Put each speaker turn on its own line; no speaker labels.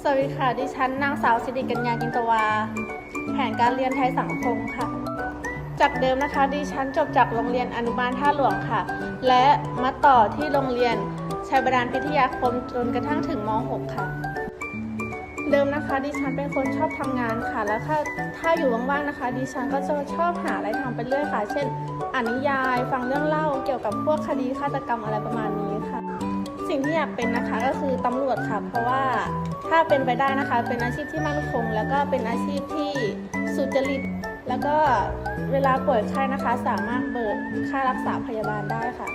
สวัสดีค่ะ ดิฉันนางสาวสิริกัญญาจินตวา แผนการเรียนไทยสังคมค่ะ จากเดิมนะคะ ดิฉันจบจากโรงเรียนอนุบาลท่าหลวงค่ะ และมาต่อที่โรงเรียนชัยบาดาลพิทยาคมจนกระทั่งถึงม .6 ค่ะ เดิมนะคะ ดิฉันเป็นคนชอบทำงานค่ะ แล้วถ้าถ้าอยู่ว่างๆนะคะ ดิฉันก็จะชอบหาอะไรทำไปเรื่อยค่ะ เช่นอ่านนิยาย ฟังเรื่องเล่าเกี่ยวกับพวกคดีฆาตกรรมอะไรประมาณนี้ค่ะ สิ่งที่อยากเป็นนะคะก็คือตำรวจค่ะ เพราะว่าถ้าเป็นไปได้นะคะ เป็นอาชีพที่มั่นคง แล้วก็เป็นอาชีพที่สุจริต แล้วก็เวลาป่วยไข้นะคะ สามารถเบิกค่ารักษาพยาบาลได้ค่ะ